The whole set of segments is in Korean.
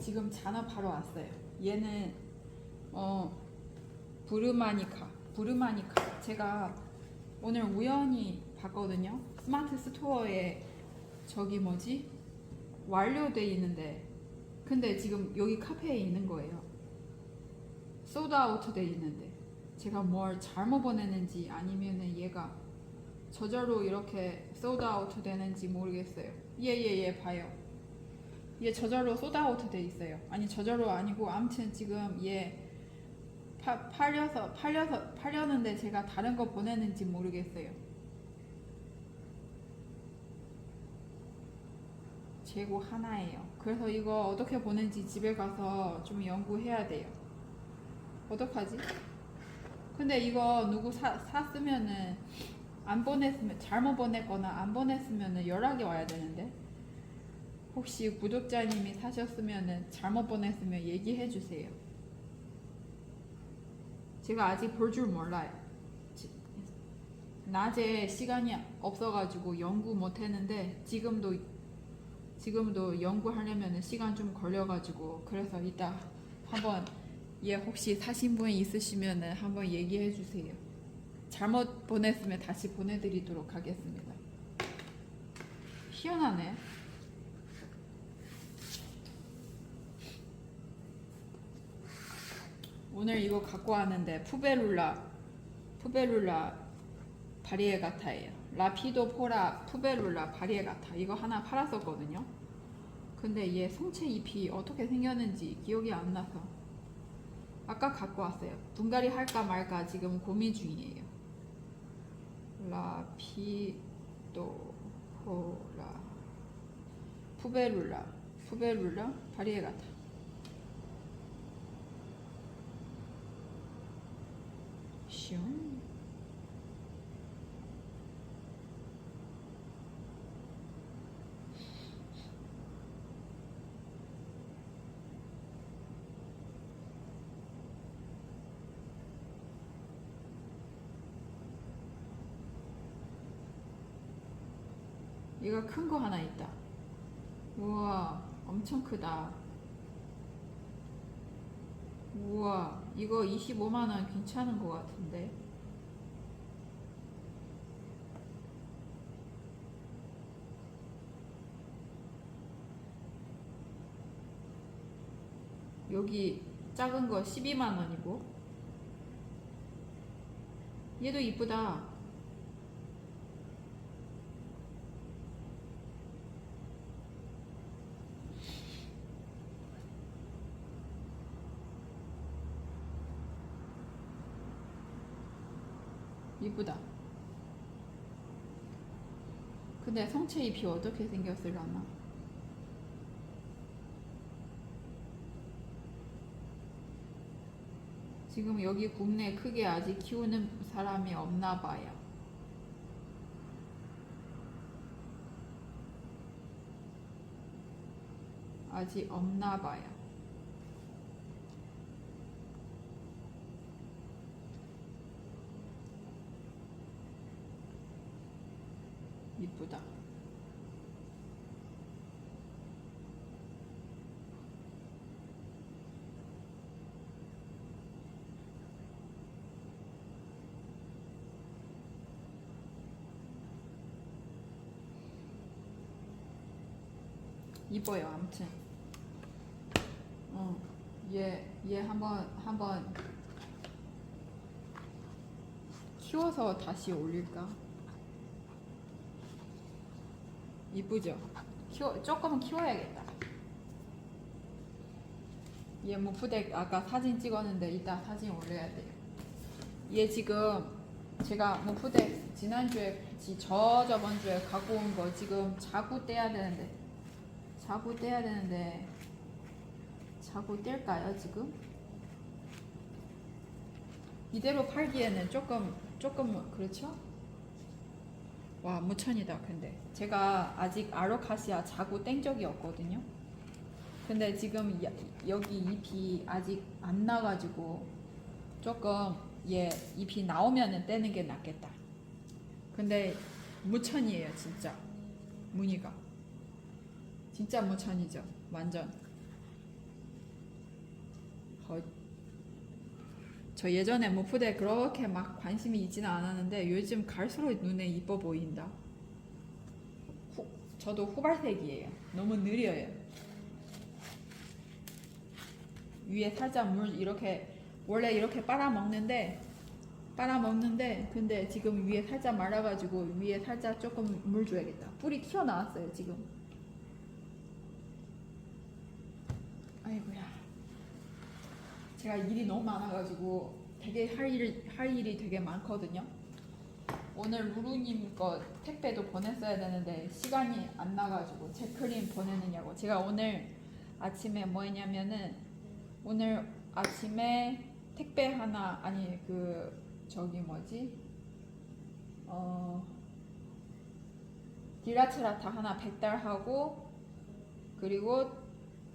지금 잔화 바로 왔어요. 얘는 어 부르마니카, 부르마니카. 제가 오늘 우연히 봤거든요. 스마트 스토어에 저기 뭐지 완료돼 있는데, 근데 지금 여기 카페에 있는 거예요. 소드아웃 돼 있는데 제가 뭘 잘못 보냈는지 아니면은 얘가 저절로 이렇게 소드아웃 되는지 모르겠어요. 예예예 봐요. 얘 저절로 소드아웃 돼 있어요. 아니 저절로 아니고 아무튼 지금 얘 파, 팔려서 팔려서 팔렸는데 제가 다른 거 보냈는지 모르겠어요. 재고 하나예요. 그래서 이거 어떻게 보낸지 집에 가서 좀 연구해야 돼요. 어떡하지? 근데 이거 누구 사, 샀으면은 안 보냈으면 잘못 보냈거나 안 보냈으면은 연락이 와야 되는데 혹시 구독자님이 사셨으면은 잘못 보냈으면 얘기해 주세요. 제가 아직 볼 줄 몰라요. 지- 낮에 시간이 없어가지고 연구 못했는데 지금도 지금도 연구하려면 시간 좀 걸려가지고 그래서 이따 한번 얘 혹시 사신 분 있으시면은 한번 얘기해 주세요. 잘못 보냈으면 다시 보내드리도록 하겠습니다. 희한하네. 오늘 이거 갖고 왔는데 푸베룰라 푸베룰라 바리에 가타예요. 라피도 포라 푸베룰라 바리에 가타 이거 하나 팔았었거든요. 근데 얘 성체 잎이 어떻게 생겼는지 기억이 안 나서 아까 갖고 왔어요. 분갈이 할까 말까 지금 고민 중이에요. 라피도 포라 푸베룰라 푸베룰라 바리에 가타 슝 얘가 큰 거 하나 있다. 우와, 엄청 크다. 우와, 이거 25만원 괜찮은 것 같은데. 여기 작은 거 12만원이고. 얘도 이쁘다. 이쁘다. 근데 성체 잎이 어떻게 생겼을라나? 지금 여기 국내 크게 아직 키우는 사람이 없나 봐요. 아직 없나 봐요. 이쁘다. 이뻐요, 아무튼. 어, 얘, 얘 한번, 한번 키워서 다시 올릴까? 이쁘죠? 키워, 조금은 키워야겠다. 얘 무프덱 아까 사진 찍었는데 이따 사진 올려야 돼요. 얘 지금 제가 무프덱 지난주에, 지- 저 저번 주에 갖고 온 거 지금 자구 떼야 되는데 자구 떼야 되는데 자구 뗄까요 지금? 이대로 팔기에는 조금 조금 그렇죠? 와 무천이다 근데. 제가 아직 아로카시아 자구 뗀 적이 없거든요. 근데 지금 야- 여기 잎이 아직 안 나가지고 조금 얘 잎이 나오면은 떼는 게 낫겠다. 근데 무천이에요 진짜. 무늬가. 진짜 무천이죠 완전. 더 저 예전에 무프대 그렇게 막 관심이 있지는 않았는데 요즘 갈수록 눈에 이뻐 보인다. 후, 저도 후발색이에요. 너무 느려요. 위에 살짝 물 이렇게 원래 이렇게 빨아 먹는데 빨아 먹는데 근데 지금 위에 살짝 말아가지고 위에 살짝 조금 물 줘야겠다. 뿌리 튀어나왔어요 지금. 아이고야. 제가 일이 너무 많아가지고 되게 할 일, 할 일이 되게 많거든요. 오늘 루루님 거 택배도 보냈어야 되는데 시간이 안 나가지고 제 크림 보내느냐고 제가 오늘 아침에 뭐 했냐면은 오늘 아침에 택배 하나 아니 그 저기 뭐지 어 디라체라타 하나 배달하고 그리고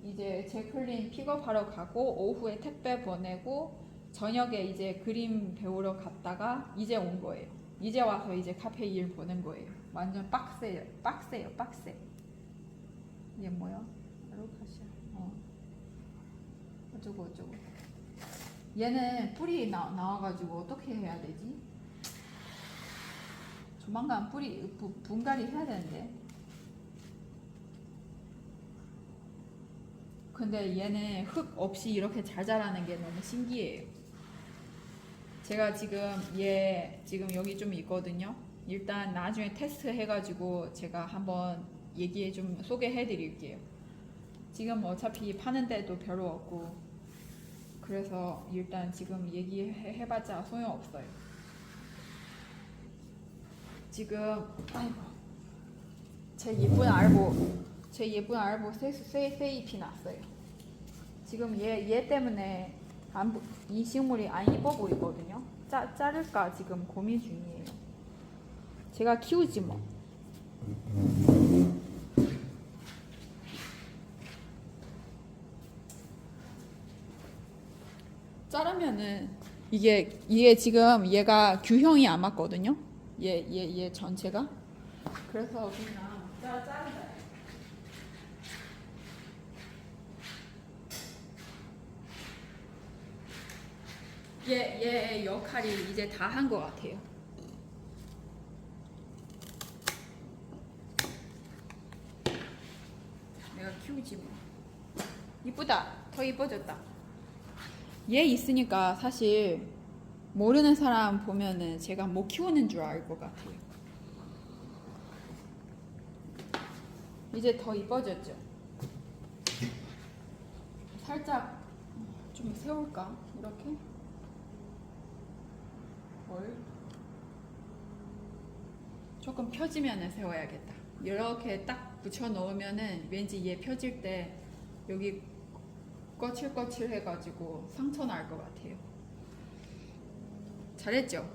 이제 제클린 픽업하러 가고 오후에 택배 보내고 저녁에 이제 그림 배우러 갔다가 이제 온 거예요. 이제 와서 이제 카페 일 보는 거예요. 완전 빡세요. 빡세요. 빡세. 이게 뭐야? 아로카시아. 어. 어쩌고 어쩌고. 얘는 뿌리 나, 나와가지고 어떻게 해야 되지? 조만간 뿌리 부, 분갈이 해야 되는데. 근데 얘는 흙 없이 이렇게 잘 자라는 게 너무 신기해요. 제가 지금 얘 지금 여기 좀 있거든요. 일단 나중에 테스트 해가지고 제가 한번 얘기해 좀 소개해 드릴게요. 지금 어차피 파는 데도 별로 없고 그래서 일단 지금 얘기해봤자 소용없어요. 지금 아이고 제 예쁜 알보 제 예쁜 알보 세, 세, 세잎이 났어요. 지금 얘, 얘 때문에 안, 보- 이 식물이 안 이뻐 보이거든요. 짜, 자를까 지금 고민 중이에요. 제가 키우지 뭐. 자르면은 이게 이게 지금 얘가 규형이 안 맞거든요. 얘 얘 얘 전체가. 그래서 그냥 짜 자르자. 얘 얘의 역할이 이제 다 한 것 같아요. 내가 키우지 뭐. 이쁘다. 더 이뻐졌다. 얘 있으니까 사실 모르는 사람 보면은 제가 못 키우는 줄 알 것 같아요. 이제 더 이뻐졌죠? 살짝 좀 세울까? 이렇게? 뭘? 조금 펴지면은 세워야겠다. 이렇게 딱 붙여 넣으면은 왠지 얘 펴질 때 여기 거칠거칠 해가지고 상처 날 것 같아요. 잘했죠?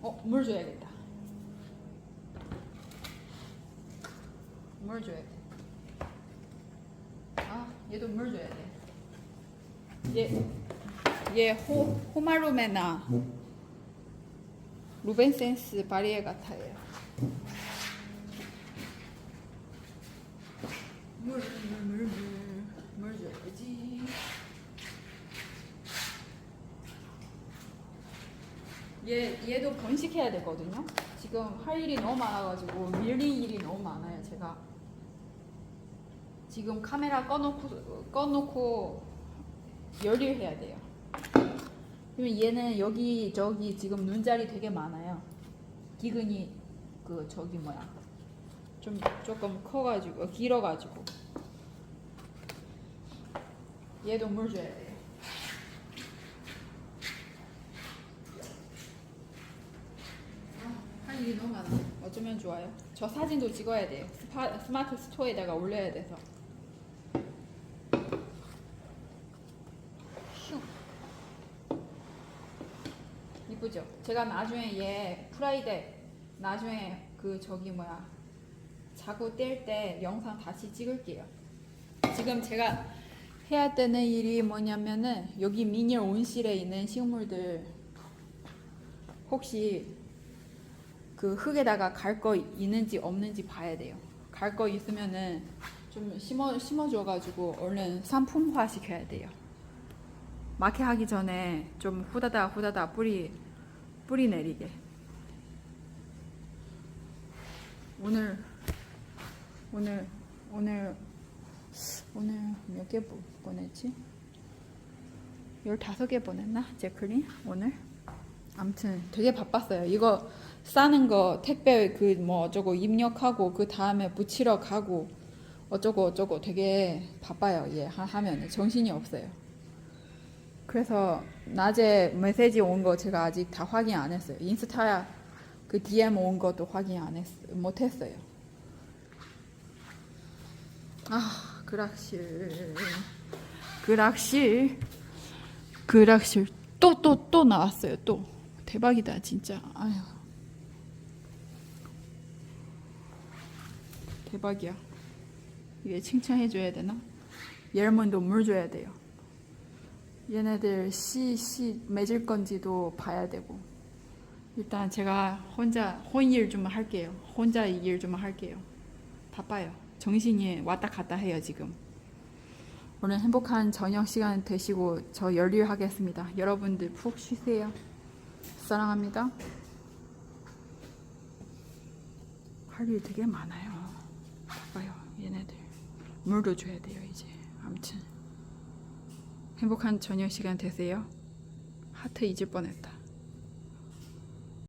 어, 물 줘야겠다. 물 줘야 돼. 아, 얘도 물 줘야 돼. 얘, 얘 호, 호마루메나 루벤센스 바리에 같아요. 물, 물, 물, 물, 물 줘야지. 얘, 얘도 번식해야 되거든요. 지금 할 일이 너무 많아가지고 밀린 일이 너무 많아요. 제가 지금 카메라 꺼놓고 꺼놓고 열일해야 돼요. 그러면 얘는 여기 저기 지금 눈자리 되게 많아요. 기근이 그 저기 뭐야 좀 조금 커가지고 길어가지고 얘도 물 줘야 돼요. 아, 할 일이 너무 많아. 어쩌면 좋아요. 저 사진도 찍어야 돼요. 스파, 스마트 스토어에다가 올려야 돼서. 슝. 이쁘죠? 제가 나중에 얘 프라이데 나중에 그 저기 뭐야 자고 뗄 때 영상 다시 찍을게요. 지금 제가 해야 되는 일이 뭐냐면은 여기 미니 온실에 있는 식물들 혹시 그 흙에다가 갈 거 있는지 없는지 봐야 돼요. 갈 거 있으면은 좀좀 심어 심어줘가지고 얼른 상품화 시켜야 돼요. 마케하기 전에 좀 후다다 후다다 뿌리 뿌리 내리게. 오늘 오늘 오늘 오늘 몇 개 보냈지? 15개 보냈나? 제클린 오늘? 아무튼 되게 바빴어요. 이거 싸는 거 택배 그 뭐 어쩌고 입력하고 그 다음에 붙이러 가고 어쩌고 어쩌고 되게 바빠요. 얘 하- 하면 정신이 없어요. 그래서 낮에 메시지 온 거 제가 아직 다 확인 안 했어요. 인스타 그 DM 온 것도 확인 안 했, 못 했어요. 아, 그락실. 그락실. 그락실. 또, 또, 또 나왔어요. 또. 대박이다, 진짜. 아휴. 대박이야. 이게 칭찬해줘야 되나? 여러분도 물 줘야 돼요. 얘네들 씨, 씨 맺을 건지도 봐야 되고. 일단 제가 혼자 혼일 좀 할게요. 혼자 일 좀 할게요. 바빠요. 정신이 왔다 갔다 해요, 지금. 오늘 행복한 저녁 시간 되시고 저 열일하겠습니다. 여러분들 푹 쉬세요. 사랑합니다. 할 일 되게 많아요. 바빠요, 얘네들. 물도 줘야 돼요, 이제. 아무튼 행복한 저녁 시간 되세요. 하트 잊을 뻔했다.